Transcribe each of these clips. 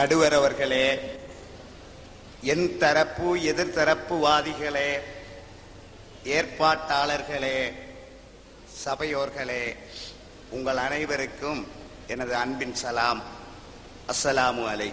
நடுவர் அவர்களே என் தரப்பு எதிர்த்தரப்பு வாதிகளே ஏற்பாட்டாளர்களே சபையோர்களே உங்கள் அனைவருக்கும் எனது அன்பின் சலாம். அஸ்ஸலாமு அலை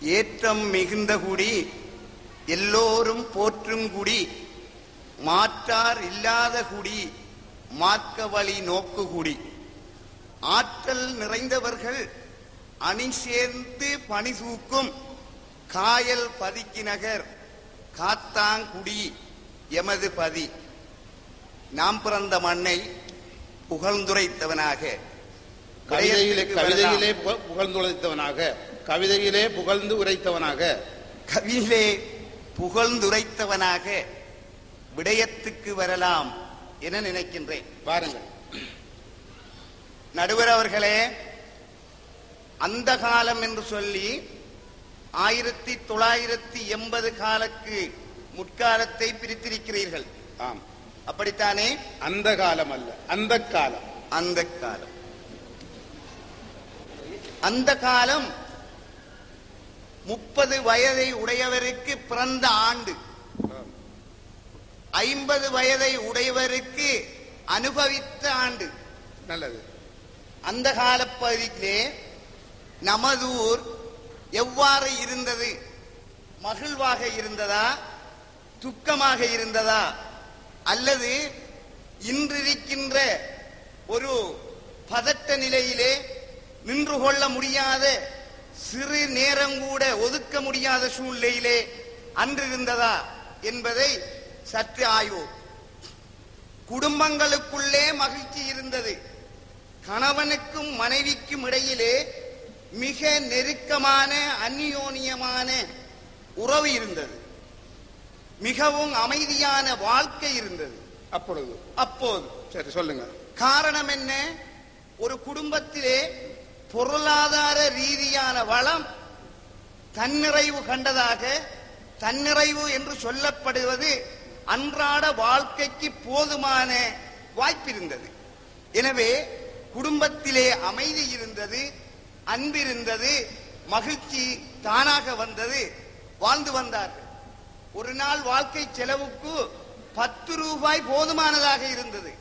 ஏற்றம் மிகுந்த குடி எல்லோரும் போற்றும் குடி மாற்றார் இல்லாத குடி மார்க்க வழி நோக்கு குடி ஆற்றல் நிறைந்தவர்கள் அணி சேர்ந்து பணி தூக்கும். காயல் பதிக்கு நகர். காத்தாங்குடி எமது பதி. நாம் பிறந்த மண்ணை புகழ்ந்துரைத்தவனாக. கவிதையிலே கவிதையிலே வரலாம். பு- புகழ்ந்து உரைத்தவனாக கவிதையிலே புகழ்ந்து உரைத்தவனாக. கவியிலே புகழ்ந்துரைத்தவனாக விடயத்துக்கு வரலாம் என நினைக்கின்றேன். பாருங்கள். நடுவர் அவர்களே அந்த காலம் என்று சொல்லி ஆயிரத்தி தொள்ளாயிரத்தி எண்பது காலக்கு முற்காலத்தை பிரித்திருக்கிறீர்கள். ஆம். அப்படித்தானே? அந்த காலம் அல்ல. அந்த காலம். அந்த காலம். அந்த காலம் முப்பது வயதை உடையவருக்கு பிறந்த ஆண்டு. ஐம்பது வயதை உடையவருக்கு அனுபவித்த ஆண்டு. நல்லது. அந்த காலப்பகுதியிலே நமது ஊர் எவ்வாறு இருந்தது? மகிழ்வாக இருந்ததா? துக்கமாக இருந்ததா? அல்லது இன்றிருக்கின்ற ஒரு பதட்ட நிலையிலே நின்று கொள்ள முடியாத சிறு நேரம் கூட ஒதுக்க முடியாத சூழ்நிலையிலே அன்றிருந்ததா என்பதை சற்று ஆய்வோம் குடும்பங்களுக்குள்ளே மகிழ்ச்சி இருந்தது. கணவனுக்கும் மனைவிக்கும் இடையிலே மிக நெருக்கமான அந்யோன்யமான உறவு இருந்தது. மிகவும் அமைதியான வாழ்க்கை இருந்தது. அப்பொழுது? அப்போது. சரி சொல்லுங்க. காரணம் என்ன? ஒரு குடும்பத்திலே பொருளாதார ரீதியான வளம் தன்னிறைவு கண்டதாக தன்னிறைவு என்று சொல்லப்படுவது அன்றாட வாழ்க்கைக்கு போதுமான வாய்ப்பிருந்தது எனவே குடும்பத்திலே அமைதி இருந்தது அன்பிருந்தது மகிழ்ச்சி தானாக வந்தது வாழ்ந்து வந்தார்கள். ஒரு நாள் வாழ்க்கை செலவுக்கு பத்து ரூபாய் போதுமானதாக இருந்தது.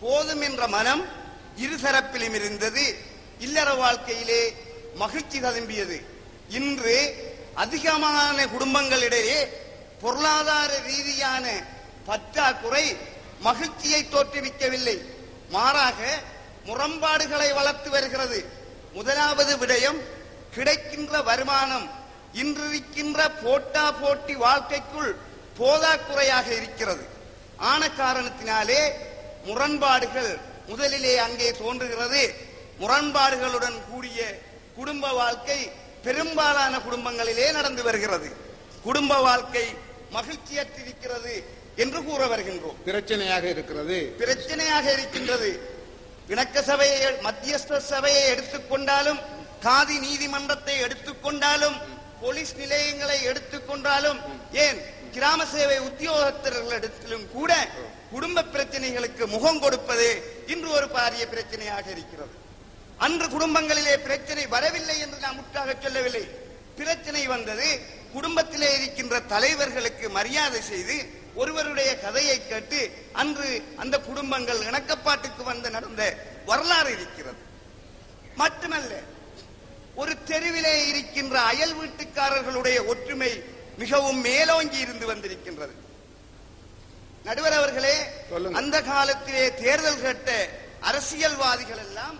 போதும் என்ற மனம் இருதரப்பிலும் இருந்தது. இல்லற வாழ்க்கையிலே மகிழ்ச்சி ததும்பியது. இன்று அதிகமான குடும்பங்களிடையே பொருளாதார ரீதியான பற்றாக்குறை மகிழ்ச்சியை தோற்றுவிக்கவில்லை. மாறாக முரண்பாடுகளை வளர்த்து வருகிறது. முதலாவது விடயம் கிடைக்கின்ற வருமானம். இன்றிருக்கின்ற போட்டா போட்டி வாழ்க்கைக்குள் போதாக்குறையாக இருக்கிறது. ஆன காரணத்தினாலே முரண்பாடுகள் முதலிலே அங்கே தோன்றுகிறது. முரண்பாடுகளுடன் கூடிய குடும்ப வாழ்க்கை பெரும்பாலான குடும்பங்களிலே நடந்து வருகிறது. குடும்ப வாழ்க்கை மகிழ்ச்சியற்றிருக்கிறது என்று கூற வருகின்றோம். பிரச்சனையாக இருக்கிறது. பிரச்சனையாக இருக்கின்றது. இணக்க சபையை மத்தியஸ்த சபையை எடுத்துக்கொண்டாலும் காதி நீதிமன்றத்தை எடுத்துக்கொண்டாலும் போலீஸ் நிலையங்களை எடுத்துக்கொண்டாலும் ஏன் கிராம சேவை உத்தியோகத்தர்களிடத்திலும் கூட குடும்ப பிரச்சனைகளுக்கு முகம் கொடுப்பது இன்று ஒரு பாரிய பிரச்சனையாக இருக்கிறது. அன்று குடும்பங்களிலே பிரச்சனை வரவில்லை என்று நாம் முற்றாக சொல்லவில்லை. பிரச்சனை வந்தது குடும்பத்திலே இருக்கின்ற தலைவர்களுக்கு மரியாதை செய்து ஒருவருடைய கதையை கேட்டு அன்று அந்த குடும்பங்கள் இணக்கப்பாட்டுக்கு வந்து நடந்த வரலாறு இருக்கிறது மட்டுமல்ல ஒரு தெருவிலே இருக்கின்ற அயல் வீட்டுக்காரர்களுடைய ஒற்றுமை மிகவும் மேலோங்கி இருந்து வந்திருக்கின்றது நடுவர் அவர்களே. அந்த காலத்திலே தேர்தல் கேட்ட அரசியல்வாதிகள் எல்லாம்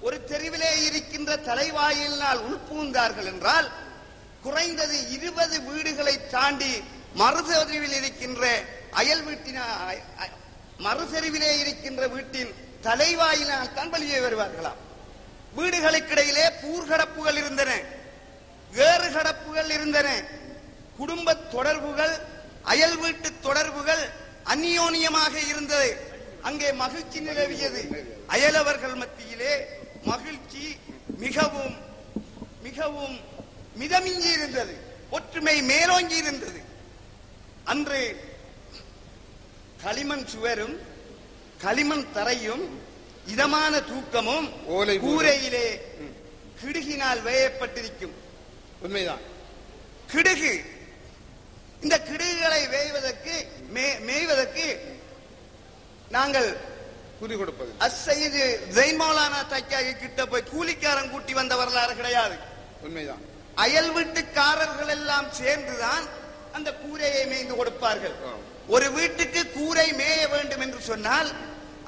ஒரு தெருவிலே இருக்கின்ற தலைவாயிலினால் உள்பூந்தார்கள் என்றால் குறைந்தது இருபது வீடுகளை தாண்டி மறுதெருவில் இருக்கின்ற அயல் வீட்டின மறுசரிவிலே இருக்கின்ற வீட்டின் தலைவாயினால் தான் வெளியே வருவார்களாம் வீடுகளுக்கிடையிலே பூர்கடப்புகள் இருந்தன வேறு கடப்புகள் இருந்தன குடும்ப தொடர்புகள் அயல் வீட்டு தொடர்புகள் அந்யோன்யமாக இருந்தது. அங்கே மகிழ்ச்சி நிலவியது. அயலவர்கள் மத்தியிலே மகிழ்ச்சி மிகவும் மிகவும் மிதமிஞ்சி இருந்தது ஒற்றுமை மேலோங்கி இருந்தது அன்று களிமண் சுவரும் களிமண் தரையும் இதமான தூக்கமும் ஓலை. கூரையிலே கிடுகினால் வேயப்பட்டிருக்கும். உண்மைதான். கிடுகு. இந்த கிடுகுகளை வேய்வதற்கு மேய்வதற்கு நாங்கள் குறி கொடுப்பது. அசைது ஜெயின் மௌலானா தைக்காகி கிட்ட போய் கூலிக்காரன் கூட்டி வந்த வரலாறு கிடையாது. உண்மைதான். அயல் வீட்டுக்காரர்கள் எல்லாம் சேர்ந்துதான் அந்த கூரையை மேய்ந்து கொடுப்பார்கள். ஒரு வீட்டுக்கு கூரை மேய வேண்டும் என்று சொன்னால்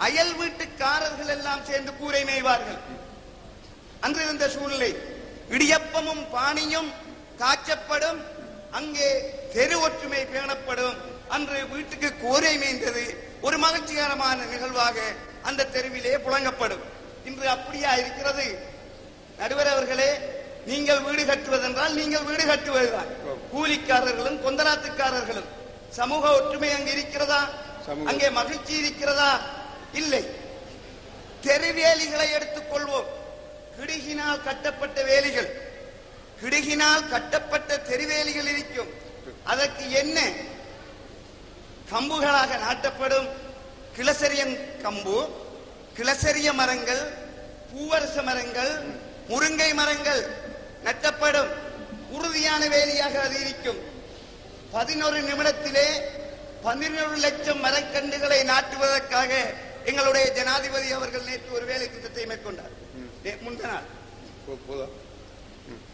அயல் வீட்டுக்காரர்கள் எல்லாம் சேர்ந்து கூரை மேய்வார்கள். அன்று இருந்த சூழ்நிலை இடியப்பமும் பானியும் காய்ச்சப்படும் அங்கே தெரு ஒற்றுமை பேணப்படும். அன்று வீட்டுக்கு கூரை மேய்ந்தது ஒரு மகிழ்ச்சிகரமான நிகழ்வாக அந்த தெருவிலே புழங்கப்படும். இன்று அப்படியா இருக்கிறது? நடுவர் அவர்களே நீங்கள் வீடு கட்டுவதென்றால் நீங்கள் வீடு கட்டுவதுதான். கூலிக்காரர்களும் கொந்தராத்துக்காரர்களும் சமூக ஒற்றுமை அங்கு இருக்கிறதா? அங்கே மகிழ்ச்சி இருக்கிறதா? இல்லை. தெருவேலிகளை எடுத்துக் கொள்வோம் கிடுகினால் கட்டப்பட்ட வேலிகள். கிடுகினால் கட்டப்பட்ட தெருவேலிகள் இருக்கும். அதற்கு என்ன? கம்புகளாக நாட்டப்படும் கிளசரியன் கம்பு கிளசரிய மரங்கள் பூவரச மரங்கள் முருங்கை மரங்கள் நட்டப்படும். உறுதியான வேலியாக அது இருக்கும். பதினொரு நிமிடத்திலே பதினொரு லட்சம் மரக்கன்றுகளை நாட்டுவதற்காக எங்களுடைய ஜனாதிபதி அவர்கள் நேற்று ஒரு வேலை திட்டத்தை மேற்கொண்டார். நே- முந்தின நாள். போ- போதும்.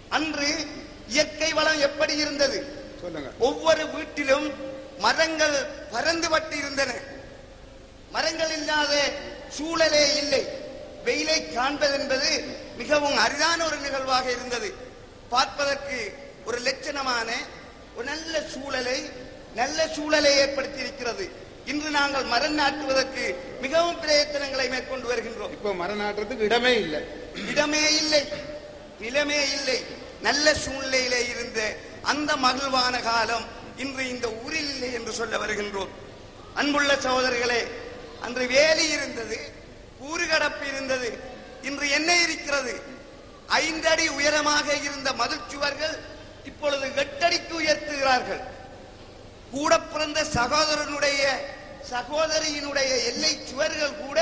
அன்று இயற்கை வளம் எப்படி இருந்தது? சொல்லுங்க. ஒவ்வொரு வீட்டிலும் மரங்கள் பறந்துபட்டு இருந்தன. மரங்கள் இல்லாத சூழலே இல்லை. வெயிலை காண்பது என்பது மிகவும் அரிதான ஒரு நிகழ்வாக இருந்தது. பார்ப்பதற்கு ஒரு லட்சணமான ஒரு நல்ல சூழலை நல்ல சூழலை ஏற்படுத்தி இருக்கிறது. இன்று நாங்கள் மரம் நாட்டுவதற்கு மிகவும் பிரயத்தனங்களை மேற்கொண்டு வருகின்றோம். இப்போ மரம் நாட்டுறதுக்கு இடமே இல்லை. இடமே இல்லை நிலமே இல்லை நல்ல சூழ்நிலையிலே இருந்த அந்த மகிழ்வான காலம் இன்று இந்த ஊரில் இல்லை என்று சொல்ல வருகின்றோம். அன்புள்ள சகோதரர்களே அன்று வேலி இருந்தது கூறுகடப்பு இருந்தது இன்று என்ன இருக்கிறது? ஐந்தடி உயரமாக இருந்த மதில் சுவர்கள் இப்பொழுது எட்டடிக்கு உயர்த்துகிறார்கள். கூட பிறந்த சகோதரனுடைய சகோதரியினுடைய எல்லை சுவர்கள் கூட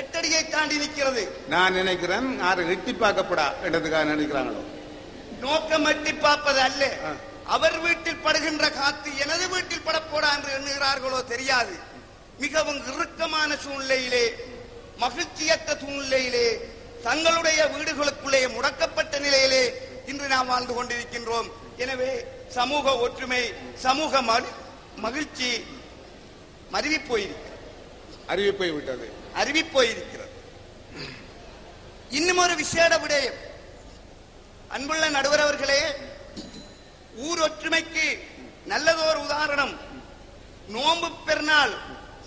எட்டடியை தாண்டி நிற்கிறது. நான் நினைக்கிறேன் யாரும் எட்டி பார்க்கப்படா என்றதுக்காக நினைக்கிறாங்களோ? நோக்கம் எட்டி பார்ப்பது அல்ல. அவர் வீட்டில் படுகின்ற காத்து எனது வீட்டில் படப்போடா என்று எண்ணுகிறார்களோ தெரியாது. மிகவும் இறுக்கமான சூழ்நிலையிலே மகிழ்ச்சியற்ற சூழ்நிலையிலே தங்களுடைய வீடுகளுக்குள்ளே முடக்கப்பட்ட நிலையிலே இன்று நாம் வாழ்ந்து கொண்டிருக்கின்றோம். எனவே சமூக ஒற்றுமை சமூக மகி- மகிழ்ச்சி மருவி போயிருக்கிறது அறிவி போய் விட்டது அருவி போயிருக்கிறது இன்னும் ஒரு விசேட விடயம். அன்புள்ள நடுவர் அவர்களே ஊர் ஒற்றுமைக்கு நல்லதொரு உதாரணம். நோன்பு பெருநாள்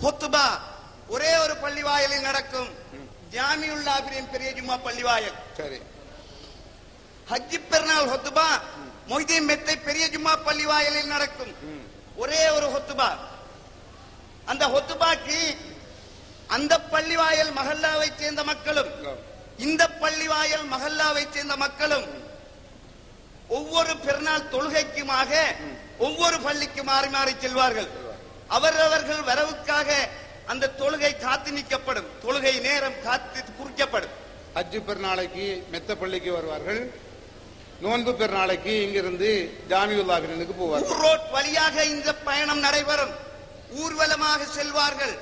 ஹொத்துபா. ஒரே ஒரு பள்ளி வாயலில் நடக்கும் ஜாமியுல்லாபிரின் பெரிய ஜும்மா பள்ளி வாயல் சரி. ஹஜ்ஜி பெருநாள் ஹொத்துபா. மொய்தீன் மெத்தை பெரிய ஜும்மா பள்ளி வாயிலில் நடக்கும். ஒரே ஒரு ஹொத்துபா. அந்த ஹொத்துபாக்கு அந்த பள்ளிவாயல் மஹல்லாவை சேர்ந்த மக்களும் இந்த பள்ளிவாயல் மஹல்லாவை சேர்ந்த மக்களும் ஒவ்வொரு பெருநாள் தொழுகைக்குமாக ஒவ்வொரு பள்ளிக்கு மாறி மாறி செல்வார்கள். அவரவர்கள் வரவுக்காக அந்த தொழுகை காத்து நிற்கப்படும். தொழுகை நேரம் காத்து குறிக்கப்படும். அஜு பெருநாளைக்கு மெத்த பள்ளிக்கு வருவார்கள். நோன்பு பெருநாளைக்கு இங்கிருந்து ஜாமியுல்லாஹினுக்கு போவார்கள். ஊர் ரோட் வழியாக இந்த பயணம் நடைபெறும். ஊர்வலமாக செல்வார்கள்.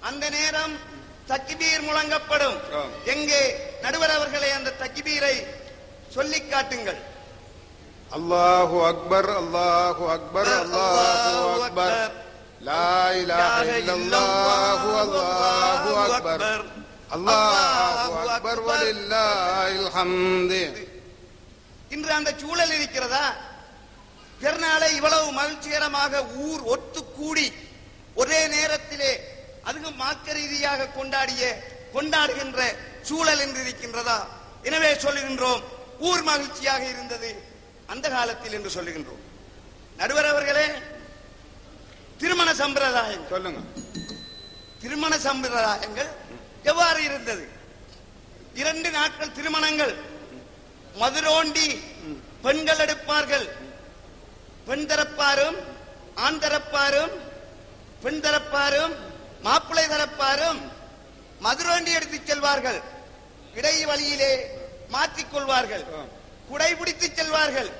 அந்த நேரம் தக்கிபீர் முழங்கப்படும். எங்கே? நடுவர் அவர்களே அந்த தக்கிபீரை சொல்லிக் காட்டுங்கள். அல்லாஹு அக்பர் அல்லாஹு அக்பர் அல்லாஹு அக்பர். லா இலாஹ இல்லல்லாஹு அல்லாஹு அக்பர். அல்லாஹு அக்பர். வலில்லாஹில் ஹம்து. இன்று அந்த சூழல் இருக்கிறதா? பெருநாளை இவ்வளவு மகிழ்ச்சிகரமாக ஊர் ஒத்து கூடி ஒரே நேரத்திலே அதுவும் மார்க்க ரீதியாக கொண்டாடிய கொண்டாடுகின்ற சூழல் என்று இருக்கின்றதா? எனவே சொல்லுகின்றோம் ஊர் மகிழ்ச்சியாக இருந்தது அந்த காலத்தில் என்று சொல்லுகின்றோம். நடுவர் அவர்களே திருமண சம்பிரதாயம் சொல்லுங்க. திருமண சம்பிரதாயங்கள் எவ்வாறு இருந்தது? இரண்டு நாட்கள் திருமணங்கள். மதுரோண்டி பெண்கள் எடுப்பார்கள். பெண் தரப்பாரும் ஆண் தரப்பாரும் பெண் தரப்பாரும் மாப்பிள்ளை தரப்பாரும் மதுரோண்டி எடுத்துச் செல்வார்கள். இடை வழியிலே மாற்றிக் கொள்வார்கள். ஆ, குடை பிடித்து செல்வார்கள்.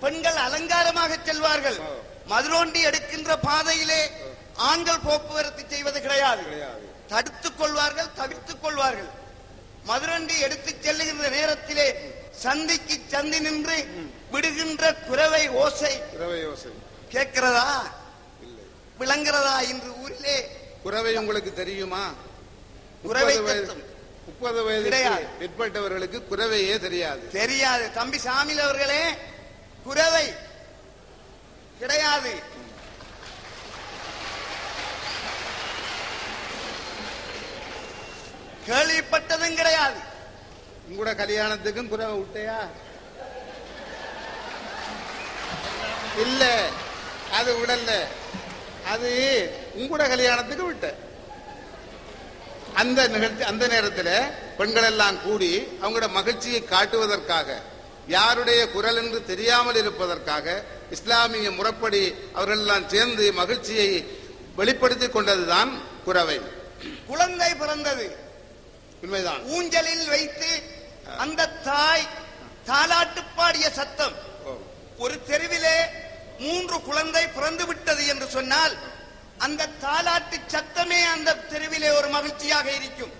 பெண்கள் அலங்காரமாக செல்வார்கள். மதுரோண்டி எடுக்கின்ற பாதையிலே ஆண்கள் போக்குவரத்து செய்வது கிடையாது. கிடையாது. தடுத்துக் கொள்வார்கள் தவிர்த்துக் கொள்வார்கள். மதுரண்டி எடுத்துச் செல்லுகின்ற நேரத்திலே சந்திக்கு சந்தி நின்று விடுகின்ற குரவை ஓசை. குறவை யோசை கேட்கிறதா? இல்லை. விளங்குறதா இன்று ஊரிலே? குறவை உங்களுக்கு தெரியுமா? குரவை முப்பது வயது. பிற்பட்டவர்களுக்கு குறவையே தெரியாது. தெரியாது. தம்பி சாமில் அவர்களே குரவை கிடையாது. கேள்விப்பட்டதும் கிடையாது. உங்களோட கல்யாணத்துக்கும் குறவை விட்டையா? இல்ல அது விடல அது உங்களோட கல்யாணத்துக்கு விட்ட. அந்த நிகழ்ச்சி அந்த நேரத்தில் பெண்கள் எல்லாம் கூடி அவங்களோட மகிழ்ச்சியை காட்டுவதற்காக யாருடைய குரல் என்று தெரியாமல் இருப்பதற்காக இஸ்லாமிய முறைப்படி அவர்கள் எல்லாம் சேர்ந்து மகிழ்ச்சியை வெளிப்படுத்திக் கொண்டதுதான் குறவை. குழந்தை பிறந்தது. உண்மைதான். ஊஞ்சலில் வைத்து அந்த தாய் தாலாட்டு பாடிய சத்தம் ஒரு தெருவிலே மூன்று குழந்தை பிறந்து விட்டது என்று சொன்னால் அந்த தாலாட்டு சத்தமே அந்த தெருவிலே ஒரு மகிழ்ச்சியாக இருக்கும்.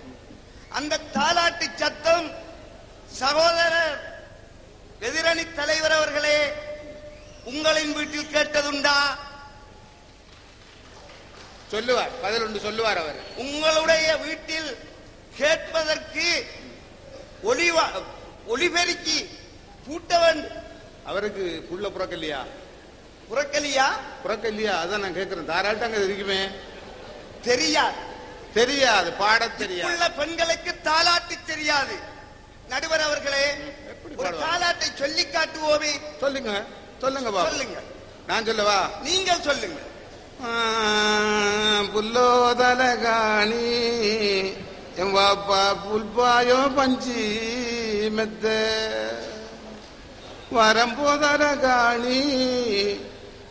அந்த தாலாட்டு சத்தம் சகோதரர் எதிரணி தலைவர் அவர்களே உங்களின் வீட்டில் கேட்டதுண்டா? சொல்லுவார் பதில் ஒன்று சொல்லுவார் அவர். உங்களுடைய வீட்டில் கேட்பதற்கு ஒளிவா ஒளிபெருக்கி பூட்ட வேண்டும் அவருக்கு புள்ள புறக்கல்லையா? புறக்கலியா புறக்கல்லையா? அதான் நான் கேட்கிறேன் தாராட்டாங்க இருக்குமே தெரியாது. தெரியாது. பாடத் தெரியாது. உள்ள பெண்களுக்கு தாலாட்டு தெரியாது. நடுவர் அவர்களே ஒரு? தாலாட்டை சொல்லி காட்டுவோமே. சொல்லுங்க. சொல்லுங்க சொல்லுங்க. நான் சொல்லவா? நீங்கள் சொல்லுங்க. புல்லோதலகாணி. என் வாப்பா புல்பாயோ பஞ்சி மெத்த. வரம்போதலகாணி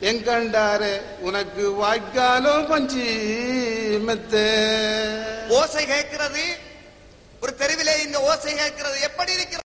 எங்கண்டாரு உனக்கு வாய்க்காலோ பஞ்சி மெத்த. ஓசை கேட்கிறது. ஒரு தெருவிலே இந்த ஓசை கேட்கிறது. எப்படி இருக்கிறது?